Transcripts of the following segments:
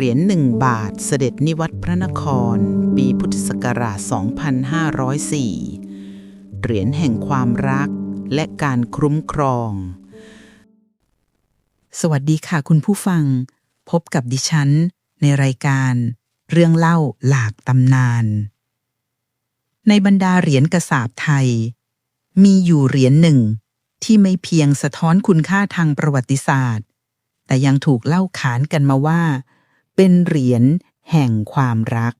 เหรียญหนึ่งบาทเสด็จนิวัตรพระนคร ปีพุทธศักราช 2504 เหรียญแห่งความรักและการคุ้มครอง สวัสดีค่ะคุณผู้ฟัง พบกับดิฉัน ในรายการ เรื่องเล่าหลากตำนาน ในบรรดาเหรียญกระสาบไทย มีอยู่เหรียญหนึ่งที่ไม่เพียงสะท้อนคุณค่าทางประวัติศาสตร์ แต่ยังถูกเล่าขานกันมาว่า เป็นเหรียญแห่งความรัก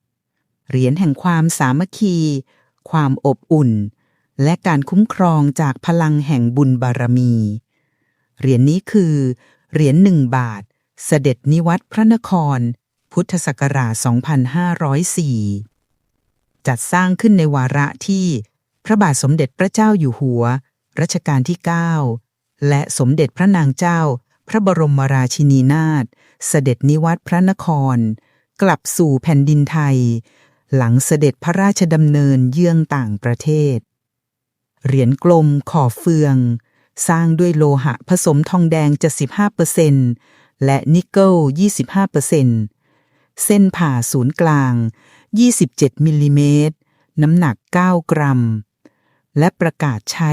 เหรียญแห่งความสามัคคี ความอบอุ่น และการคุ้มครองจากพลังแห่งบุญบารมี เหรียญนี้คือ เหรียญหนึ่งบาท เสด็จนิวัตรพระนคร พุทธศักราช 2504 จัดสร้างขึ้นในวาระที่พระบาทสมเด็จพระเจ้าอยู่หัว รัชกาลที่ 9 และสมเด็จพระนางเจ้า พระบรมราชินีนาถ เสด็จนิวัตพระนคร กลับสู่แผ่นดินไทย หลังเสด็จพระราชดำเนินเยื้องต่างประเทศ เหรียญกลมขอบเฟือง สร้างด้วยโลหะผสมทองแดง 75%และนิกเกิล 25%เส้นผ่าศูนย์กลาง 27 มิลลิเมตร น้ำหนัก 9 กรัม และประกาศใช้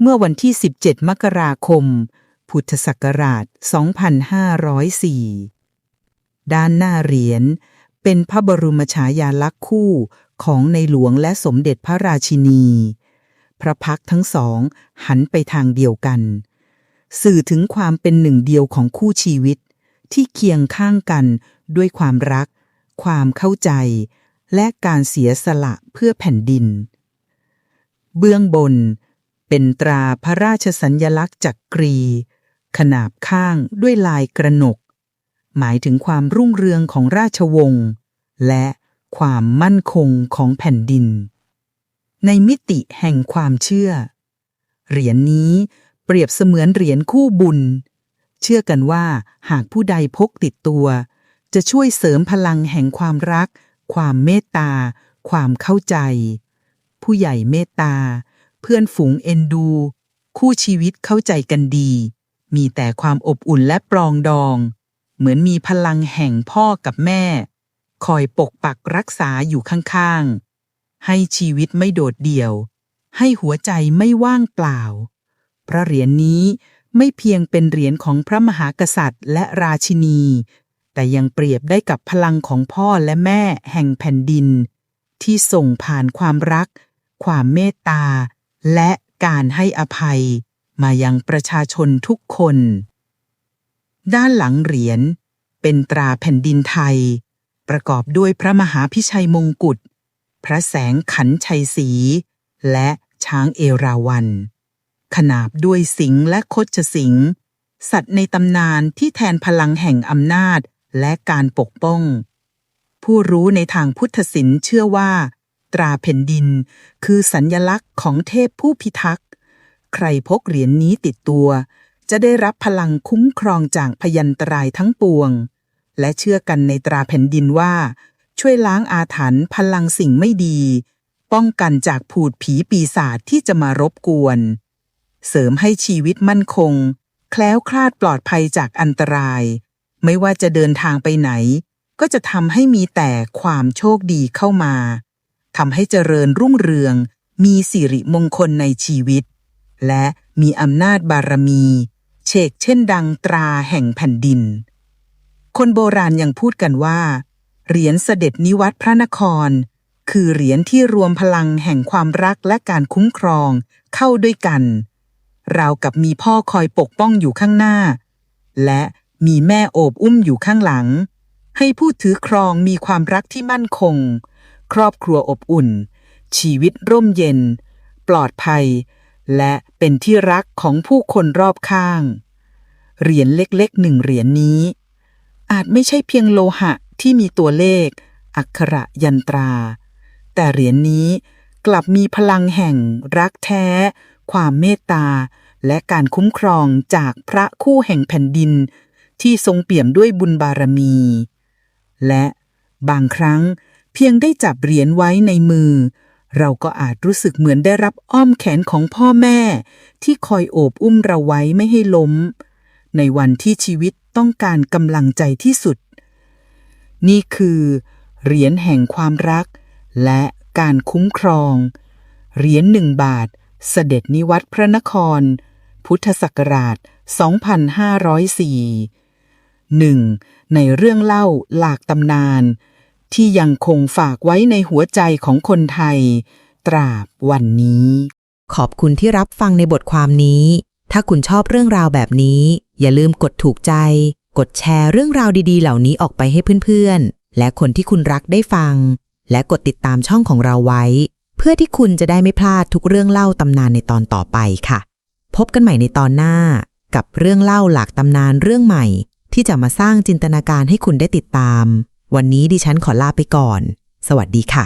เมื่อวันที่ 17 มกราคม พุทธศักราช 2504 ด้านหน้าเหรียญเป็นพระบรมฉายาลักษณ์คู่ของในหลวงและสมเด็จพระราชินี พระพักทั้งสองหันไปทางเดียวกัน สื่อถึงความเป็นหนึ่งเดียวของคู่ชีวิต ที่เคียงข้างกันด้วยความรัก ความเข้าใจ และการเสียสละเพื่อแผ่นดิน เบื้องบนเป็นตราพระราชสัญญลักษณ์จักกรี ขนาบข้างด้วยลายกระหนก หมายถึงความรุ่งเรืองของราชวงศ์และความมั่นคงของแผ่นดิน ในมิติแห่งความเชื่อ เหรียญนี้เปรียบเสมือนเหรียญคู่บุญ เชื่อกันว่าหากผู้ใดพกติดตัว จะช่วยเสริมพลังแห่งความรัก ความเมตตา ความเข้าใจ ผู้ใหญ่เมตตา เพื่อนฝูงเอ็นดู คู่ชีวิตเข้าใจกันดี มีแต่ความอบอุ่นและปรองดอง เหมือนมีพลังแห่งพ่อกับแม่ คอยปกปักรักษาอยู่ข้างๆ ให้ชีวิตไม่โดดเดี่ยว ให้หัวใจไม่ว่างเปล่า พระเหรียญนี้ไม่เพียงเป็นเหรียญของพระมหากษัตริย์ และราชินี แต่ยังเปรียบได้กับพลังของพ่อและแม่แห่งแผ่นดิน ที่ส่งผ่านความรัก ความเมตตา และการให้อภัย มายังประชาชนทุกคน ด้านหลังเหรียญเป็นตราแผ่นดินไทย ประกอบด้วยพระมหาพิชัยมงกุฎ พระแสงขันชัยศรีและช้างเอราวัณขนาบด้วยสิงและคดชสิง สัตว์ในตำนานที่แทนพลังแห่งอำนาจและการปกป้อง ผู้รู้ในทางพุทธศิลป์เชื่อว่า ตราแผ่นดินคือสัญญลักษณ์ของเทพผู้พิทักษ์ ใครพกเหรียญนนี้ติดตัว จะได้รับพลังคุ้มครองจากพยันตรายทั้งปวง และเชื่อกันในตราแผ่นดินว่า ช่วยล้างอาถรรพ์พลังสิ่งไม่ดี ป้องกันจากผูดผีปีศาจที่จะมารบกวน เสริมให้ชีวิตมั่นคง แคล้วคลาดปลอดภัยจากอันตราย ไม่ว่าจะเดินทางไปไหน ก็จะทำให้มีแต่ความโชคดีเข้ามาทำให้เจริญรุ่งเรืองมีสิริมงคลในชีวิต และมีอำนาจบารมี เชกเช่นดังตราแห่งแผ่นดิน คนโบราณยังพูดกันว่า เหรียญเสด็จนิวัตพระนคร คือเหรียญที่รวมพลังแห่งความรักและการคุ้มครองเข้าด้วยกันราวกับมีพ่อคอยปกป้องอยู่ข้างหน้า และมีแม่โอบอุ้มอยู่ข้างหลัง ให้ผู้ถือครองมีความรักที่มั่นคง ครอบครัวอบอุ่น ชีวิตร่มเย็น ปลอดภัย และเป็นที่รักของผู้คนรอบข้าง เหรียญเล็กๆหนึ่งเหรียญนี้ อาจไม่ใช่เพียงโลหะที่มีตัวเลข อักขระยันตรา แต่เหรียญนี้กลับมีพลังแห่งรักแท้ ความเมตตา และการคุ้มครองจากพระคู่แห่งแผ่นดิน ที่ทรงเปี่ยมด้วยบุญบารมี และบางครั้งเพียงได้จับเหรียญไว้ในมือ เราก็อาจรู้สึกเหมือนได้รับอ้อมแขนของพ่อแม่ ที่คอยโอบอุ้มเราไว้ไม่ให้ล้ม ในวันที่ชีวิตต้องการกำลังใจที่สุด นี่คือ เหรียญแห่งความรัก และการคุ้มครอง เหรียญหนึ่งบาท เสด็จนิวัตรพระนคร พุทธศักราช 2504หนึ่งในเรื่องเล่าหลากตำนาน ที่ยังคงฝากไว้ในหัวใจของคนไทย ตราบวันนี้ ขอบคุณที่รับฟังในบทความนี้ ถ้าคุณชอบเรื่องราวแบบนี้ อย่าลืมกดถูกใจ กดแชร์เรื่องราวดีๆ เหล่านี้ออกไปให้เพื่อนๆ และคนที่คุณรักได้ฟัง และกดติดตามช่องของเราไว้ เพื่อที่คุณจะได้ไม่พลาดทุกเรื่องเล่าตำนานในตอนต่อไปค่ะ พบกันใหม่ในตอนหน้า กับเรื่องเล่าหลากตำนานเรื่องใหม่ ที่จะมาสร้างจินตนาการให้คุณได้ติดตาม วันนี้ดิฉันขอลาไปก่อน สวัสดีค่ะ